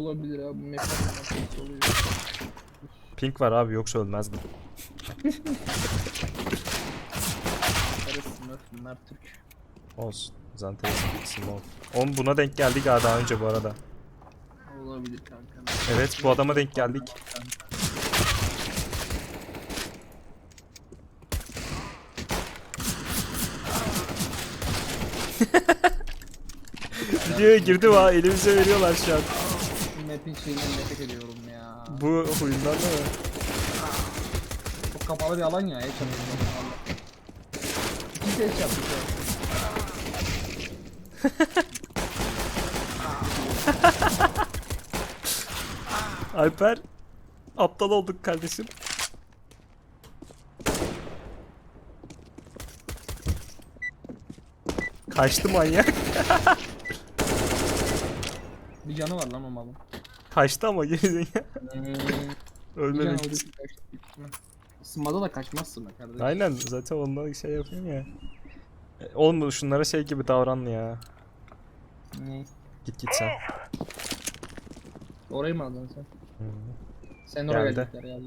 olabilir abi. Oluyor? Pink var abi yoksa ölmezdim. Sınıf bunlar Türk. Olsun. Zanteres Small. Oğlum buna denk geldik ha daha önce bu arada. Olabilir kanka. Evet bu adama denk geldik. Videoya girdi ha elimize veriyorlar şu an. Map'in şeyinden nefret ediyorum ya. Bu oyundan da mı? Çok kapalı bir alan ya. Hiç anlamıyorum. İki yapmış ya. Alper aptal olduk kardeşim. Kaçtı manyak. Bir canı var lan o malın. Kaçtı ama. Hmm, bir canı Ölmemek için. Isınmada da kaçmazsın be kardeşim. Aynen zaten ondan şey yapıyorum ya. E, Oğlum şunlara şey gibi davran ya. Ne? Git git sen. Orayı mı aldın sen? Hı. Sen de oraya Geldi. gelecekler geldi.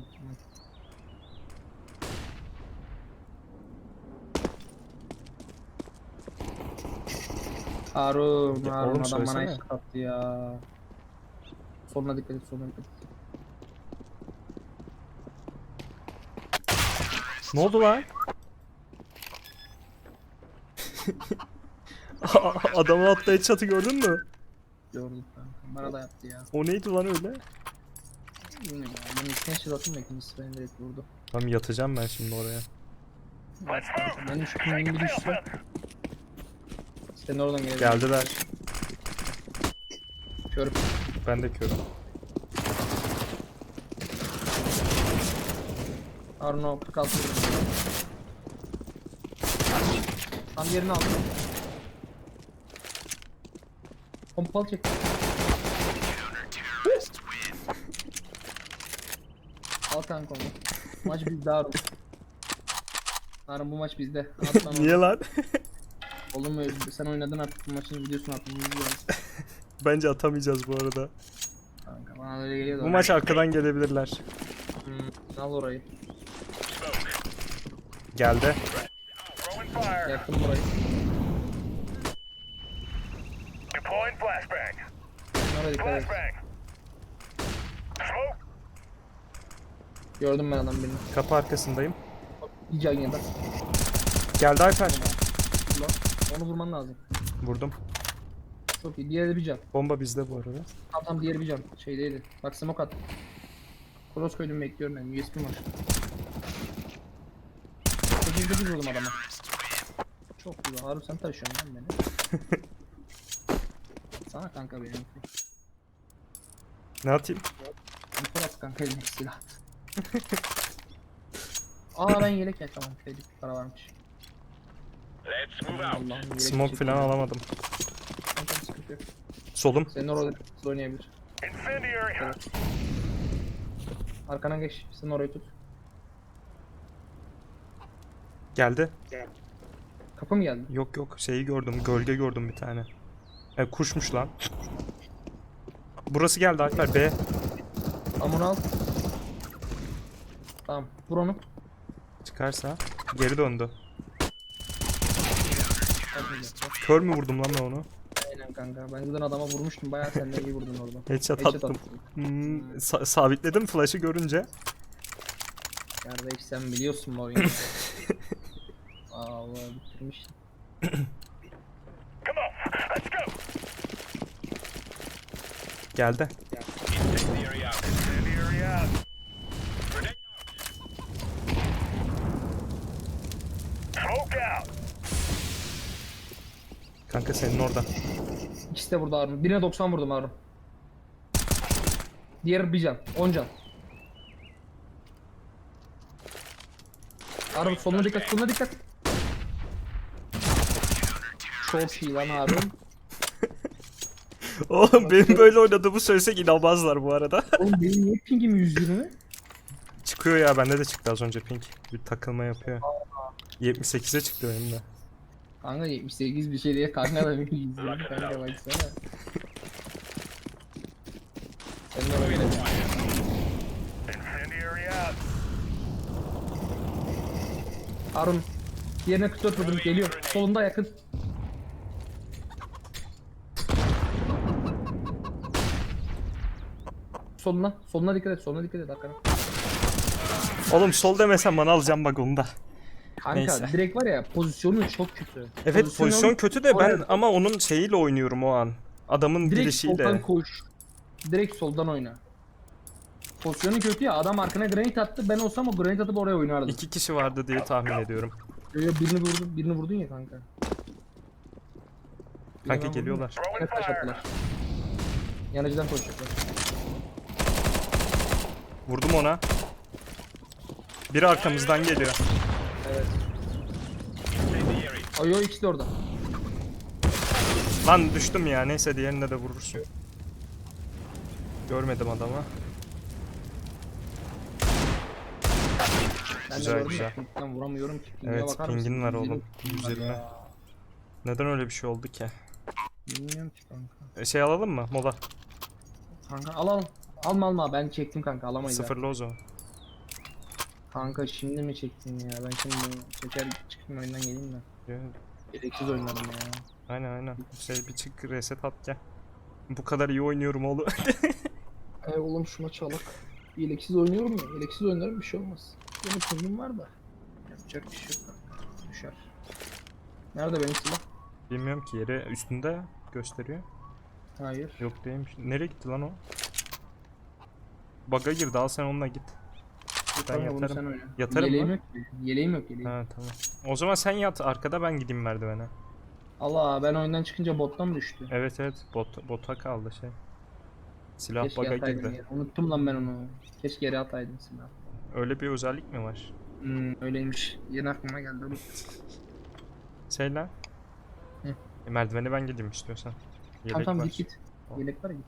Harun, Ya Harun oğlum adam bana söylesene. eşlik attı ya. Sonuna dikkat et, sonuna dikkat et. Ne oldu lan? Adamın attığı çatı gördün mü? Gördüm kanka. Bana da yaptı ya. O neydi lan öyle? Bilmiyorum ya. Ben ilkten şey attım da ikincisi beni direkt vurdu. Tamam yatacağım ben şimdi oraya. Benim şu pingim bir düşse. Sen oradan gelebilirsin. Geldiler. Kör. Ben de körüm. Harun o 46 vurdu. Tam yerini aldım. Pompalı çek. Al kanka onu. Maç bizde Harun. Harun bu maç bizde. At lan onu. Niye lan? Oğlum sen oynadın artık bu maçın videosunu lazım. Bence atamayacağız bu arada. Kanka bana öyle geliyor da. Bu maç arkadan gelebilirler. Hmm, al orayı. Geldi. Yaktım burayı. Deploying flashbang. Oraya dikkat et. Flashbang. Smoke. Gördüm ben adam birini. Kapı arkasındayım. Can yedi. Geldi. Ulan, Onu vurman lazım. Vurdum. Çok iyi. Diğeri bir can. Bomba bizde bu arada. Tam tam diğeri bir can. Şeydeydi. Bak smoke at. Cross koydum bekliyorum ben. USB'm var. 8 vurdum adama. Çok güzel. Harun sen taşıyorsun lan beni. Sana kanka benim. Ne atayım? At kanka eline silah. Aa ben yelek ya tamam şeydik para varmış. Let's move out. Allah'ım yelek Smoke falan alamadım. Tamam, tamam, sıkıntı yok. Solum. Senin orada oynayabilir. Incendiary. Arkana geç. Sen orayı tut. Geldi. Kapı mı geldi? Yok yok şeyi gördüm. Gölge gördüm bir tane. E, kuşmuş lan. Burası geldi Alper B. Onu al. Tamam. Vur onu. Çıkarsa geri döndü. Kör mü vurdum lan ben onu? Kanka. Ben buradan adama vurmuştum. Bayağı sen de iyi vurdun orada. Headshot Headshot attım. attın. Hmm, sa- sabitledim flash'ı görünce. Kardeş sen biliyorsun bu oyunu. Allah bitirmiştin. Come on. Let's go. Geldi. Kanka senin orada. İkisi de burada Harun. Birine 90 vurdum Harun. Diğeri bir can. 10 can. Harun soluna dikkat, soluna dikkat. Çok iyi lan Harun. Oğlum benim böyle oynadığımı söylesek inanmazlar bu arada. Oğlum benim niye pingim 120? Çıkıyor ya bende de çıktı az önce pink. Bir takılma yapıyor. 78'e çıktı benim de. Kanka 78 bir şey diye kanka da benim 120 kanka baksana. Ben de out. Harun. Diğerine 44 vurdum geliyor. Solunda yakın. Soluna, soluna dikkat et, soluna dikkat et arkana. Oğlum sol demesen bana alacağım bak onu da. Kanka Neyse. direkt var ya pozisyonu çok kötü. Evet pozisyon alıp kötü de ben oraya- ama onun şeyiyle oynuyorum o an. Adamın direkt soldan girişiyle. koş. Direkt soldan oyna. Pozisyonu kötü ya adam arkana granit attı ben olsam o granit atıp oraya oynardım. İki kişi vardı diye tahmin ediyorum. Yo, birini vurdun, birini vurdun ya kanka. Birini Kanka geliyorlar. Evet taş attılar. Yanıcıdan koşacaklar. Vurdum ona. Biri arkamızdan geliyor. Evet. Ay yo ikisi de orada. Lan düştüm ya. Neyse diğerine de vurursun. Görmedim adamı. Ben Güzel, gördüm güzel. pinkten vuramıyorum ki. Pinge Evet bakar pingin var oğlum. 120 120. ya. Neden öyle bir şey oldu ki? Bilmiyorum ki kanka. E, şey alalım mı? Mola. Kanka al al. Alma alma ben çektim kanka alamayız. Sıfırlı o zaman. Kanka şimdi mi çektin ya? Ben şimdi çeker çıktım oyundan geleyim de. Ya, Gereksiz oynarım ya. Aynen aynen. Şey bir çık reset at gel. Bu kadar iyi oynuyorum oğlum. E oğlum şuna çalak. Yeleksiz oynuyorum ya. Yeleksiz oynarım bir şey olmaz. Benim pingim var da. Yapacak bir şey yok. Düşer. Nerede benim silah? Bilmiyorum ki yeri üstünde gösteriyor. Hayır. Yok değilmiş. Nereye gitti lan o? Bug'a girdi al sen onunla git. Ben bunu yatarım. sen oyna. Yatarım Yeleğim mı? yok ki. Yeleğim yok yeleğim. Ha tamam. O zaman sen yat arkada ben gideyim merdivene. Allah ben oyundan çıkınca bottan düştü. Evet evet bot, bota kaldı şey. Silah Keşke ataydım girdi. Unuttum lan ben onu. Keşke geri ataydım silah. Öyle bir özellik mi var? Hmm, öyleymiş. Yeni aklıma geldi. Dur. Şey lan. Hı. E, merdivene ben gideyim istiyorsan. Yelek Tamam tamam var. git git. Yelek var ya git.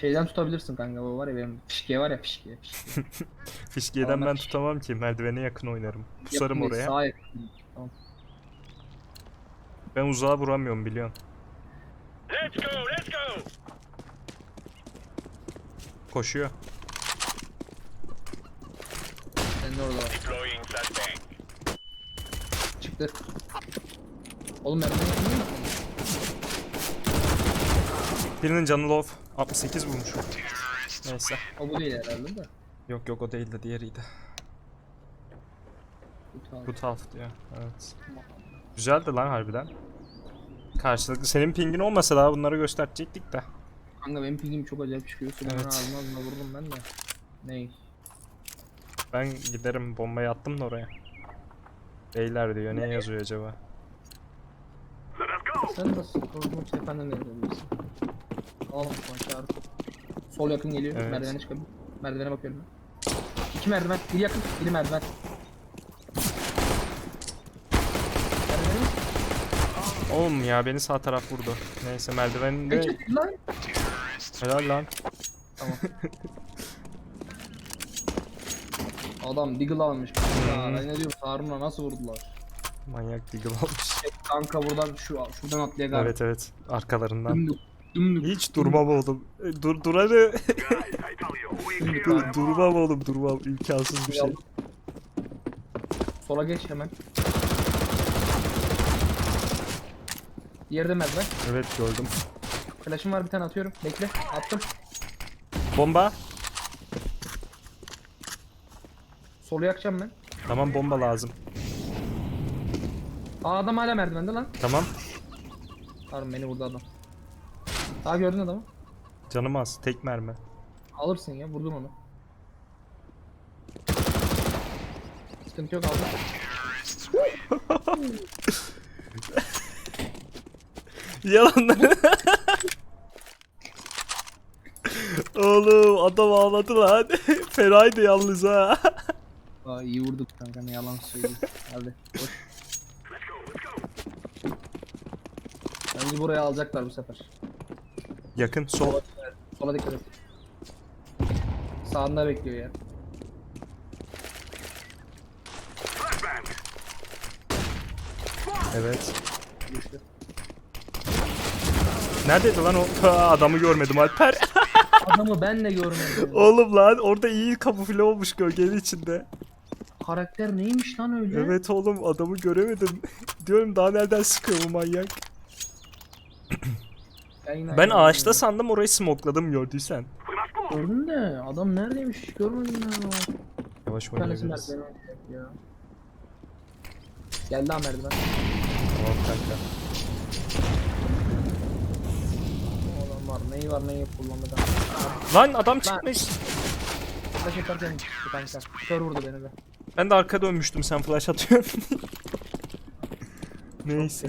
Şeyden tutabilirsin kanka o var ya benim fişkiye var ya fişkiye. fişkiye. Fişkiyeden Tamam, ben ben- tutamam ki. Merdivene yakın oynarım. Pusarım Yakın değil, oraya. Sağa yakın. Tamam. Ben uzağa vuramıyorum biliyorsun. Let's go, let's go. Koşuyor. Sen de orada var. Deploying flashbang. Çıktı. Oğlum değil mi? Birinin canı low. 68 vurmuş. Neyse. O bu değil herhalde de. Yok yok o değil de diğeriydi. Bu taraf diyor. Evet. Güzeldi lan harbiden. Karşılıklı senin pingin olmasa daha bunları gösterecektik de. Kanka benim pingim çok acayip çıkıyor. Senin Evet. ağzına ağzına vurdum ben de. Ney? Ben giderim bombayı attım da oraya. Beyler diyor ne yazıyor acaba? Sen nasıl için efendim ne? Alalım şu an. Sol yakın geliyor. Evet. Merdivene çıkabilir. Merdivene bakıyorum ben. İki merdiven. Biri yakın, biri merdiven. Oğlum ya beni sağ taraf vurdu. Neyse merdiveninde Geçin lan. helal lan. Adam Deagle almış. Ben ne diyorum Harun'a nasıl vurdular? Manyak deagle olmuş. Kanka buradan şu şuradan atlayak abi. Evet evet arkalarından. Dümdük. Hiç durmam oğlum. E, Dur dur hadi. Dümdük Dur, durmam oğlum durmam. İmkansız bir şey. Sola geç hemen. Yerde merdiven. Evet gördüm. Flash'ım var bir tane atıyorum. Bekle. Attım. Bomba. Solu yakacağım ben. Tamam bomba lazım. Aa adam hala merdivende lan. Tamam. Harun beni vurdu adam. Daha gördün adamı. Canım az. Tek mermi. Alırsın ya vurdun onu. Sıkıntı yok aldım. Yalanları. Oğlum adam ağladı lan. Fenaydı yalnız ha. Aa iyi vurduk kanka ne yalan söyleyeyim. Hadi koş. Bence buraya alacaklar bu sefer. Yakın sol. Sola dikkat et. Sağında bekliyor ya. Evet. Düştü. Neredeydi lan o? Ha, adamı görmedim Alper. Adamı ben de görmedim. Oğlum lan orada iyi kamufle olmuş gölgenin içinde. Karakter neymiş lan öyle? Evet oğlum adamı göremedim. Diyorum daha nereden sıkıyor bu manyak. Yayın Ben ağaçta sandım orayı smokladım gördüysen. Gördün de adam neredeymiş hiç görmedim ya. Yavaş oynayabiliriz. ya. Geldi ha merdiven. Tamam kanka. O adam var neyi var neyi kullanmadı. Lan adam çıkmış. Flash yaparken çıktı kanka. Kör vurdu beni de. Ben de arka dönmüştüm sen flash atıyorsun. Neyse.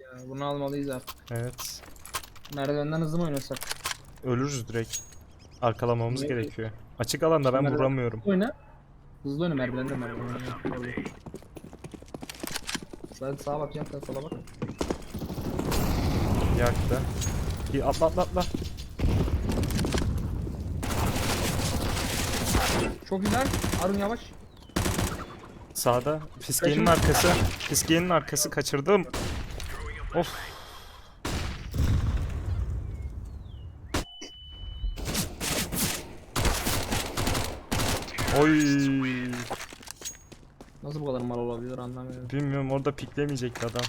Ya bunu almalıyız artık. Evet. Merdivenden hızlı mı oynasak? Ölürüz direkt. Arkalamamız Niye? gerekiyor. Açık alanda ben Merdiven- vuramıyorum. Oyna. Hızlı oyna merdivenden merdivenden. Ben sağa bakacağım sen sola bak. Yaktı. İyi atla atla atla. Çok güzel. Arun yavaş. Sağda. Fiskiyenin arkası. Fiskiyenin arkası kaçırdım. Of. Oy. Nasıl bu kadar mal olabilir anlamıyorum. Bilmiyorum orada piklemeyecekti adam.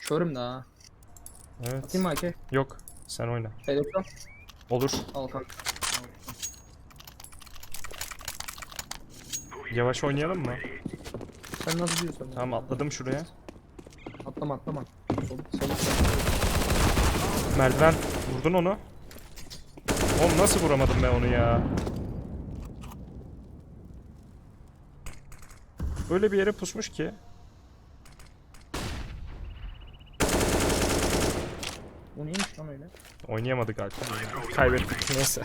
Körüm daha. Evet. Atayım mı Ake? Yok. Sen oyna. Doktor. Olur. Al kanka. Yavaş oynayalım mı? Sen nasıl diyorsun? Tamam atladım şuraya. Atlama atlama. Sol, sol. Merdiven. Vurdun onu. Oğlum nasıl vuramadım ben onu ya? Öyle bir yere pusmuş ki. Bu neymiş lan öyle? Oynayamadık artık. Kaybettik neyse.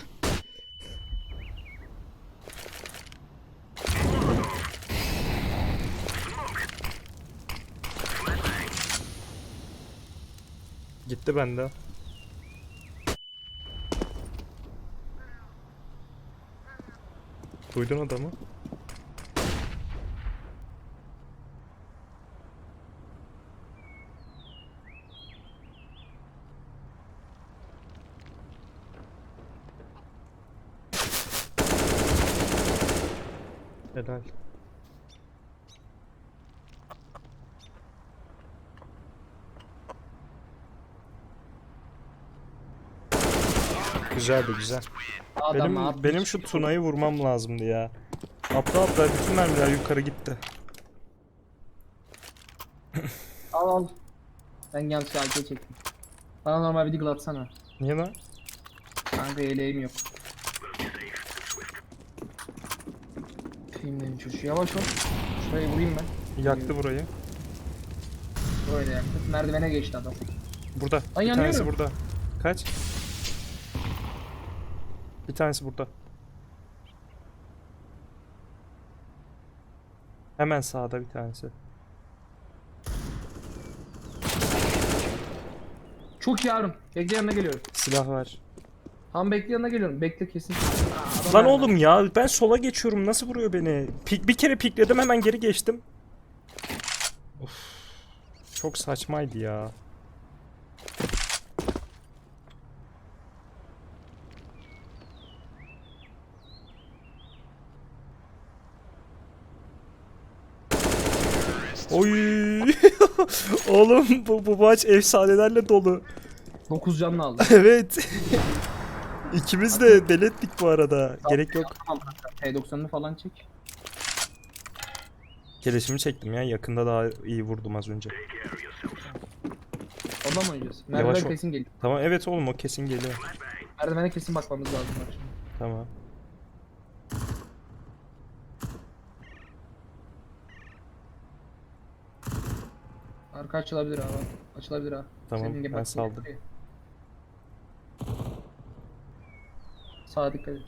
Gitti bende. Duydun adamı? Helal. Güzeldi güzel. Adam Benim benim şu Tuna'yı vurmam lazımdı ya. Atla atla bütün mermiler yukarı gitti. Al al. Ben yanlış AK çektim. Bana normal bir deagle atsana. Niye lan? Kanka eleğim yok. Filmlerin çocuğu yavaş ol. Şurayı vurayım ben. Yaktı burayı. Böyle yaktı. Merdivene geçti adam. Burada. Ay, bir tanesi yanıyorum. burada. Kaç? Bir tanesi burada. Hemen sağda bir tanesi. Çok Harun. Bekle yanına geliyorum. Silah var. Tam bekle yanına geliyorum. Bekle kesin. Lan oğlum ya ben sola geçiyorum nasıl vuruyor beni? Pik, bir kere pikledim hemen geri geçtim. Of. Çok saçmaydı ya. Oy. Oğlum bu, bu maç efsanelerle dolu. 9 canlı aldı. Evet. İkimiz de delettik bu arada. Gerek yok. Tamam kanka. T90'ını falan çek. Keleşimi çektim ya. Yakında daha iyi vurdum az önce. Oradan mı oynayacağız? Yavaş Merdiven ol. kesin geliyor. Tamam evet oğlum o kesin geliyor. Merdivene kesin bakmamız lazım bak şimdi. Tamam. Arka açılabilir ha. Açılabilir ha. Tamam, Senin gibi ben saldım. Sağa dikkat et.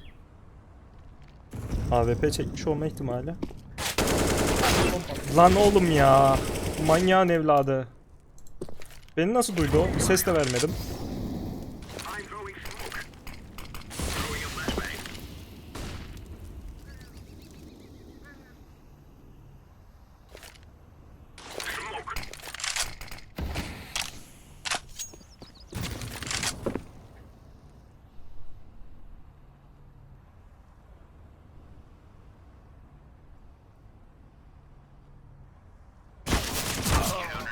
AWP çekmiş olma ihtimali. Lan oğlum ya. Manyağın evladı. Beni nasıl duydu o? Ses de vermedim.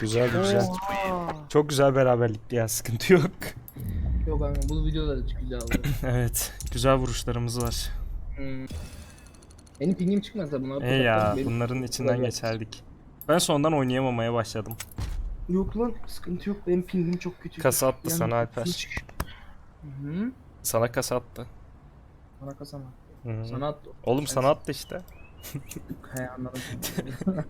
Güzel güzel. Çok güzel beraberlikti ya sıkıntı yok. Yok kanka bu videoda da güzel oldu. evet güzel vuruşlarımız var. Hmm. Benim pingim çıkmaz da bunlar. E ya Benim- bunların içinden geçerdik. Ben sondan oynayamamaya başladım. Yok lan sıkıntı yok benim pingim çok kötü. Kasa attı Yani sana Alper. hiç- Hı hı. Sana kasa attı. Bana kasa mı? Hı. Sana attı. Oğlum sana attı işte. He anladım.